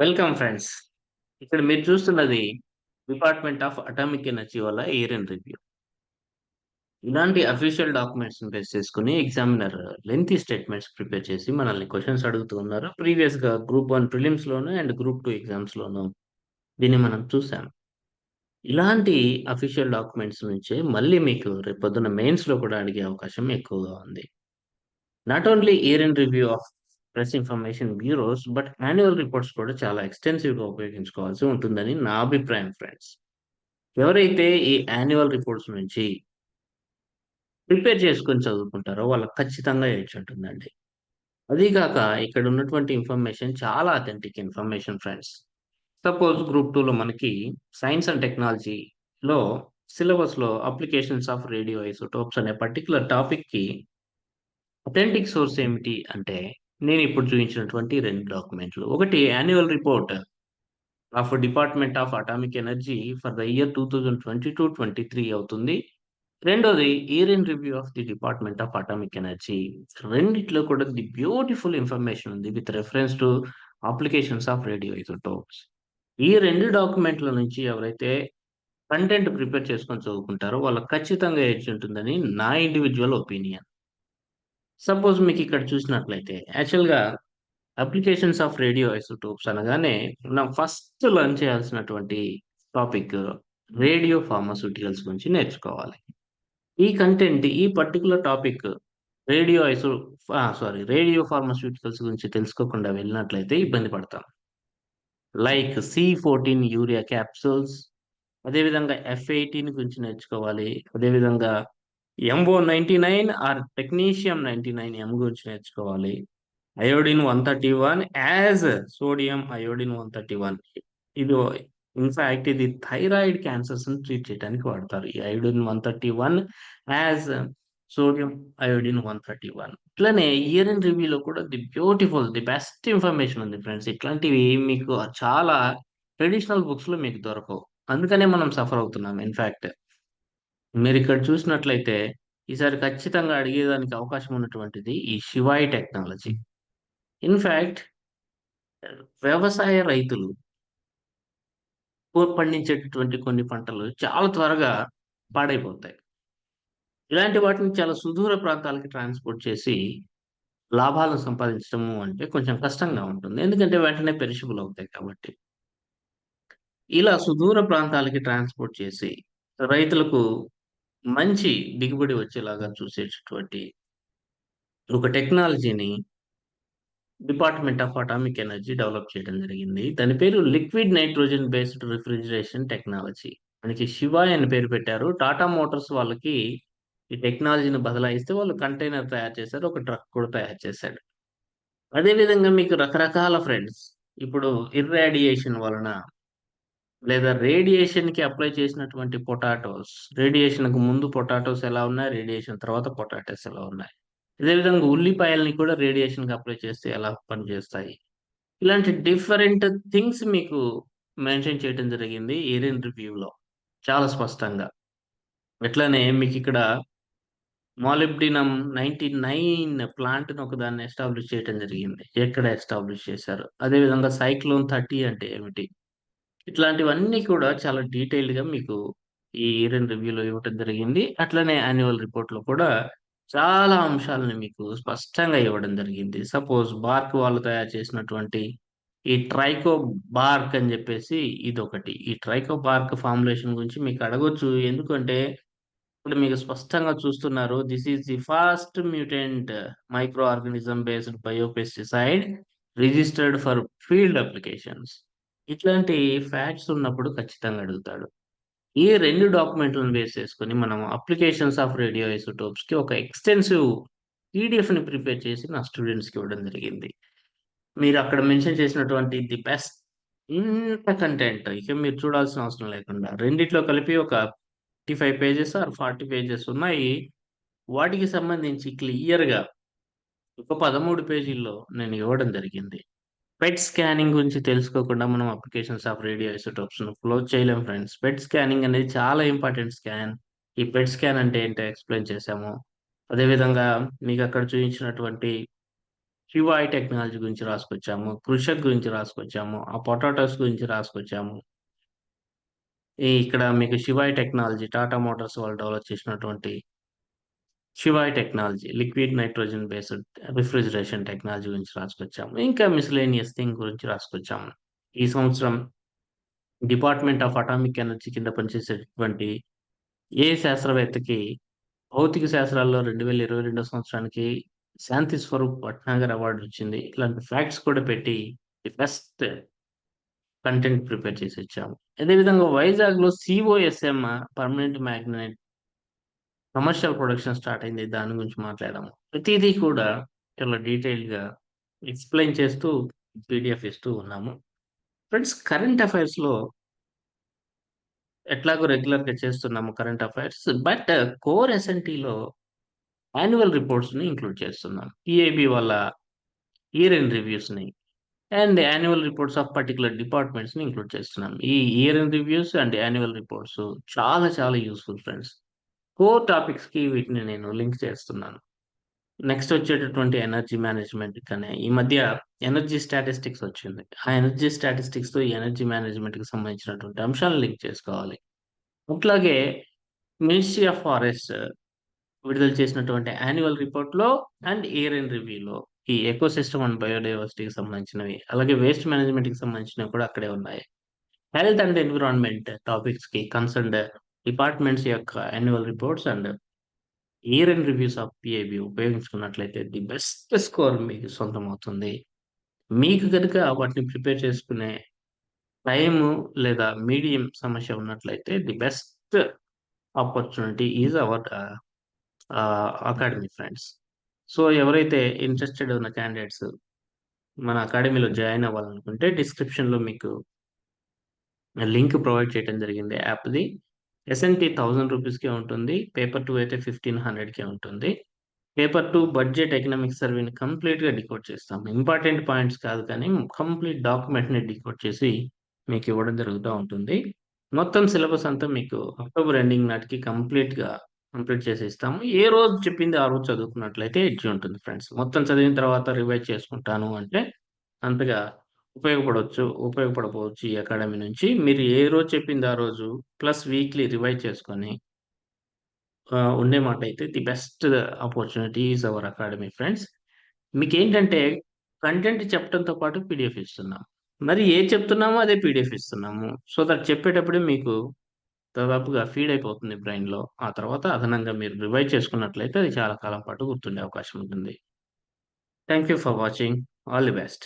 Welcome friends. ఇక్కడ మీరు చూస్తున్నది డిపార్ట్‌మెంట్ ఆఫ్ అటామిక్ ఎనర్జీ వల్ల ఇయర్ అండ్ రివ్యూ. ఇలాంటి అఫీషియల్ డాక్యుమెంట్స్‌ని బేస్ చేసుకుని ఎగ్జామినర్ లెంతీ స్టేట్మెంట్స్ ప్రిపేర్ చేసి మనల్ని క్వశ్చన్స్ అడుగుతున్నారు ప్రీవియస్ ప్రీవియస్‌గా గ్రూప్ 1 ప్రిలిమ్స్‌లోను అండ్ గ్రూప్ 2 ఎగ్జామ్స్‌లోను దీన్ని మనం చూసాం. ఇలాంటి అఫీషియల్ డాక్యుమెంట్స్ నుంచే మళ్ళీ మీకు రేపొద్దున మెయిన్స్‌లో కూడా అడిగే అవకాశం ఎక్కువగా ఉంది. Not only year in review of press information bureaus but annual reports కూడా చాలా ఎక్స్‌టెన్సివ్‌గా ఉపయోగించుకోవాల్సి ఉంటుందని నా అభిప్రాయం ఫ్రెండ్స్. ఎవరైతే ఈ యాన్యువల్ రిపోర్ట్స్ నుంచి ప్రిపేర్ చేసుకొని చదువుకుంటారో వాళ్ళకి ఖచ్చితంగా ఏడ్చి ఉంటుందండి అదీకాక ఇక్కడ ఉన్నటువంటి ఇన్ఫర్మేషన్ చాలా authentic information friends. Suppose group టూలో మనకి సైన్స్ అండ్ టెక్నాలజీలో సిలబస్‌లో అప్లికేషన్స్ ఆఫ్ రేడియో ఐసోటోప్స్ అనే పర్టికులర్ టాపిక్‌కి అథెంటిక్ సోర్స్ ఏమిటి అంటే నేను ఇప్పుడు చూపించినటువంటి రెండు డాక్యుమెంట్లు. ఒకటి annual report of department of atomic energy for the year 2022-23 అవుతుంది. రెండోది year in review of the department of atomic energy. రెండిట్లో కూడా ది బ్యూటిఫుల్ ఇన్ఫర్మేషన్ ఉంది with reference to applications of radio isotopes. ఈ రెండు డాక్యుమెంట్ల నుంచి ఎవరైతే కంటెంట్ ప్రిపేర్ చేసుకొని చదువుకుంటారో వాళ్ళకి ఖచ్చితంగా ఏడ్చుంటుందని నా ఇండివిజువల్ ఒపీనియన్. సపోజ్ మీకు ఇక్కడ చూసినట్లయితే యాక్చువల్‌గా అప్లికేషన్స్ ఆఫ్ రేడియో ఐసోటోప్స్ అనగానే మనం ఫస్ట్ లర్న్ చేయాల్సినటువంటి టాపిక్ రేడియో ఫార్మాస్యూటికల్స్ గురించి నేర్చుకోవాలి. ఈ కంటెంట్ ఈ particular topic radio iso sorry radio pharmaceuticals గురించి తెలుసుకోకుండా వెళ్ళినట్లయితే ఇబ్బంది పడతాం. లైక్ సి14 యూరియా క్యాప్సూల్స్ అదేవిధంగా ఎఫ్18 గురించి నేర్చుకోవాలి. అదేవిధంగా ఎంఓ99 ఆర్ టెక్నీషియం 99 ఎం గురించి నేర్చుకోవాలి. అయోడిన్ 131 యాస్ సోడియం అయోడిన్ 131 ఇది ఇన్‌ఫాక్ట్ ఇది థైరాయిడ్ క్యాన్సర్స్‌ని ట్రీట్ చేయడానికి వాడతారు. ఈ అయోడిన్ 131 యాస్ సోడియం అయోడిన్ 131 ఇట్లనే ఇయర్ ఇన్ రివ్యూలో కూడా the beautiful the best information ఉంది ఫ్రెండ్స్. ఇట్లాంటివి మీకు చాలా ట్రెడిషనల్ బుక్స్లో మీకు దొరకవు. అందుకనే మనం సఫర్ అవుతున్నాం ఇన్‌ఫాక్ట్. మీరు ఇక్కడ చూసినట్లయితే ఈసారి ఖచ్చితంగా అడిగేదానికి అవకాశం ఉన్నటువంటిది ఈ శివాయి టెక్నాలజీ. ఇన్‌ఫాక్ట్ వ్యవసాయ రైతులు పండించేటటువంటి కొన్ని పంటలు చాలా త్వరగా పాడైపోతాయి. ఇలాంటి వాటిని చాలా సుదూర ప్రాంతాలకి ట్రాన్స్‌పోర్ట్ చేసి లాభాలను సంపాదించడము అంటే కొంచెం కష్టంగా ఉంటుంది. ఎందుకంటే వెంటనే పెరిషబుల్ అవుతాయి కాబట్టి. ఇలా సుదూర ప్రాంతాలకి ట్రాన్స్‌పోర్ట్ చేసి రైతులకు మంచి దిగుబడి వచ్చేలాగా చూసేటటువంటి ఒక టెక్నాలజీని department of atomic energy develop చేయడం జరిగింది. దాని పేరు liquid nitrogen based refrigeration technology. మనకి శివాయ్ అని పేరు పెట్టారు. టాటా మోటార్స్ వాళ్ళకి ఈ టెక్నాలజీని బదలాయిస్తే వాళ్ళు కంటైనర్ తయారు చేశారు. ఒక ట్రక్ కూడా తయారు చేశాడు. అదే విధంగా మీకు రకరకాల ఫ్రెండ్స్ ఇప్పుడు ఇర్రాడియేషన్ వలన లేదా రేడియేషన్కి అప్లై చేసినటువంటి పొటాటోస్, రేడియేషన్కు ముందు పొటాటోస్ ఎలా ఉన్నాయి, రేడియేషన్ తర్వాత పొటాటోస్ ఎలా ఉన్నాయి. అదే విధంగా ఉల్లిపాయల్ని కూడా రేడియేషన్‌కి అప్లై చేస్తే ఎలా పనిచేస్తాయి. ఇలాంటి డిఫరెంట్ థింగ్స్ మీకు మెన్షన్ చేయడం జరిగింది ఏరియన్ రివ్యూలో చాలా స్పష్టంగా. ఎట్లనే మీకు ఇక్కడ మాలిబ్డినం 99 ప్లాంట్‌ని ఒకదాన్ని ఎస్టాబ్లిష్ చేయటం జరిగింది. ఎక్కడ ఎస్టాబ్లిష్ చేశారు. అదే విధంగా సైక్లోన్ 30 అంటే ఏమిటి? ఇట్లాంటివన్నీ కూడా చాలా డీటెయిల్డ్‌గా మీకు ఈ ఇయర్ ఇన్ రివ్యూలో ఇవ్వటం జరిగింది. అట్లనే యాన్యువల్ రిపోర్ట్‌లో కూడా చాలా అంశాలను మీకు స్పష్టంగా ఇవ్వడం జరిగింది. సపోజ్ బార్క్ వాళ్ళు తయారు చేసినటువంటి ఈ ట్రైకో బార్క్ అని చెప్పేసి ఇదొకటి. ఈ ట్రైకో బార్క్ ఫార్ములేషన్ గురించి మీకు అడగొచ్చు. ఎందుకంటే ఇప్పుడు మీకు స్పష్టంగా చూస్తున్నారు. This is the fast mutant micro organism based biopesticide registered for field applications. ఇట్లాంటి ఫ్యాక్ట్స్ ఉన్నప్పుడు ఖచ్చితంగా అడుగుతాడు. ఈ రెండు డాక్యుమెంట్‌లను బేస్ చేసుకొని మనం అప్లికేషన్స్ ఆఫ్ రేడియో ఐసోటోప్స్‌కి ఒక ఎక్స్‌టెన్సివ్ పీడిఎఫ్ని ప్రిపేర్ చేసి నా స్టూడెంట్స్‌కి ఇవ్వడం జరిగింది. మీరు అక్కడ మెన్షన్ చేసినటువంటి ది బెస్ట్ ఇంత కంటెంట్ ఇక మీరు చూడాల్సిన అవసరం లేకుండా రెండిట్లో కలిపి ఒక 55 పేజెస్ ఆర్ 40 పేజెస్ ఉన్నాయి. వాటికి సంబంధించి క్లియర్‌గా ఒక 13 పేజీల్లో నేను ఇవ్వడం జరిగింది. పెట్ స్కానింగ్ గురించి తెలుసుకోకుండా మనం అప్లికేషన్స్ ఆఫ్ రేడియో ను క్లోజ్ చేయలేం ఫ్రెండ్స్. పెట్ స్కానింగ్ అనేది చాలా ఇంపార్టెంట్ స్కాన్. ఈ పెట్ స్కాన్ అంటే ఏంటో ఎక్స్‌ప్లెయిన్ చేశాము. అదే విధంగా అక్కడ చూపించినటువంటి క్యూఐ టెక్నాలజీ గురించి రాసుకొచ్చాము. కృషక్ గురించి రాసుకొచ్చాము. ఆ పొటాటోస్ గురించి రాసుకొచ్చాము. ఇక్కడ మీకు శివాయ్ టెక్నాలజీ టాటా మోటార్స్ వాళ్ళు డెవలప్ చేసినటువంటి Shivay technology liquid nitrogen based refrigeration technology గురించి రాసుకొచ్చాము. ఇంకా మిస్‌లేనియస్ థింగ్ గురించి రాసుకొచ్చాము. ఈ సంవత్సరం డిపార్ట్‌మెంట్ ఆఫ్ అటామిక్ ఎనర్జీ కింద పనిచేసేటటువంటి ఏ శాస్త్రవేత్తకి భౌతిక శాస్త్రాల్లో 2022 సంవత్సరానికి శాంతి స్వరూప్ భట్నాగర్ అవార్డు వచ్చింది. ఇలాంటి ఫ్యాక్ట్స్ కూడా పెట్టి ది బెస్ట్ కంటెంట్ ప్రిపేర్ చేసి ఇచ్చాము. అదేవిధంగా వైజాగ్‌లో COSM permanent magnet commercial production start అయింది. దాని గురించి మాట్లాడాము. ప్రతిదీ కూడా చాలా డీటెయిల్గా ఎక్స్‌ప్లెయిన్ చేస్తూ పీడిఎఫ్ ఇస్తూ ఉన్నాము. ఫ్రెండ్స్ కరెంట్ అఫైర్స్‌లో ఎట్లాగో రెగ్యులర్‌గా చేస్తున్నాము కరెంట్ అఫైర్స్. బట్ కోర్ ఎస్ఎన్‌టీలో యాన్యువల్ రిపోర్ట్స్‌ని ఇంక్లూడ్ చేస్తున్నాం. ఈఏబి వాళ్ళ year end రివ్యూస్‌ని and annual reports of particular డిపార్ట్మెంట్స్‌ని include చేస్తున్నాం. ఈ year end reviews and annual reports చాలా చాలా యూస్ఫుల్ ఫ్రెండ్స్. కోర్ టాపిక్స్‌కి వీటిని నేను లింక్ చేస్తున్నాను. నెక్స్ట్ వచ్చేటటువంటి ఎనర్జీ మేనేజ్మెంట్ కానీ ఈ మధ్య ఎనర్జీ స్టాటిస్టిక్స్ వచ్చింది. ఆ ఎనర్జీ స్టాటిస్టిక్స్‌తో ఈ ఎనర్జీ మేనేజ్మెంట్‌కి సంబంధించినటువంటి అంశాలను లింక్ చేసుకోవాలి. అట్లాగే మినిస్ట్రీ ఆఫ్ ఫారెస్ట్ విడుదల చేసినటువంటి యాన్యువల్ రిపోర్ట్‌లో అండ్ ఇయర్ ఎండ్ రివ్యూలో ఈ ఎకో సిస్టమ్ అండ్ బయోడైవర్సిటీకి సంబంధించినవి, అలాగే వేస్ట్ మేనేజ్మెంట్‌కి సంబంధించినవి కూడా అక్కడే ఉన్నాయి. హెల్త్ అండ్ ఎన్విరాన్మెంట్ టాపిక్స్‌కి కన్సర్న్డ్ డిపార్ట్మెంట్స్ యొక్క annual reports and year and reviews of PIB ఉపయోగించుకున్నట్లయితే the best score మీకు సొంతమవుతుంది. మీకు గనుక వాటిని ప్రిపేర్ చేసుకునే టైమ్ లేదా మీడియం సమస్య ఉన్నట్లయితే the best opportunity is our academy friends. So, ఎవరైతే ఇంట్రెస్టెడ్ ఉన్న క్యాండిడేట్స్ మన అకాడమీలో జాయిన్ అవ్వాలనుకుంటే డిస్క్రిప్షన్‌లో మీకు లింక్ ప్రొవైడ్ చేయడం జరిగింది యాప్‌ది. ఎస్ఎన్‌టీ థౌజండ్ రూపీస్కే ఉంటుంది. పేపర్ టూ అయితే 1500కే ఉంటుంది. పేపర్ టూ బడ్జెట్ ఎకనామిక్స్ సర్వేని కంప్లీట్‌గా డికోడ్ చేస్తాం. ఇంపార్టెంట్ పాయింట్స్ కాదు కానీ కంప్లీట్ డాక్యుమెంట్‌ని డికోడ్ చేసి మీకు ఇవ్వడం జరుగుతూ ఉంటుంది. మొత్తం సిలబస్ అంతా మీకు అక్టోబర్ ఎండింగ్ నాటికి కంప్లీట్‌గా కంప్లీట్ చేసి ఇస్తాము. ఏ రోజు చెప్పింది ఆ రోజు చదువుకున్నట్లయితే ఎడ్జ్ ఉంటుంది ఫ్రెండ్స్. మొత్తం చదివిన తర్వాత రివైజ్ చేసుకుంటాను అంటే అంతగా ఉపయోగపడవచ్చు ఉపయోగపడపోవచ్చు ఈ అకాడమీ నుంచి. మీరు ఏ రోజు చెప్పింది ఆ రోజు ప్లస్ వీక్లీ రివైజ్ చేసుకొని ఉండే మాట అయితే the best opportunity is our academy friends. మీకు ఏంటంటే కంటెంట్ చెప్పడంతో పాటు పీడీఎఫ్ ఇస్తున్నాం. మరి ఏది చెప్తున్నామో అదే పీడీఎఫ్ ఇస్తున్నాము. సో దట్ చెప్పేటప్పుడు మీకు దాదాపుగా ఫీడ్ అయిపోతుంది బ్రెయిన్‌లో. ఆ తర్వాత అదనంగా మీరు రివైజ్ చేసుకున్నట్లయితే అది చాలా కాలం పాటు గుర్తుండే అవకాశం ఉంటుంది. Thank you for watching. All the best.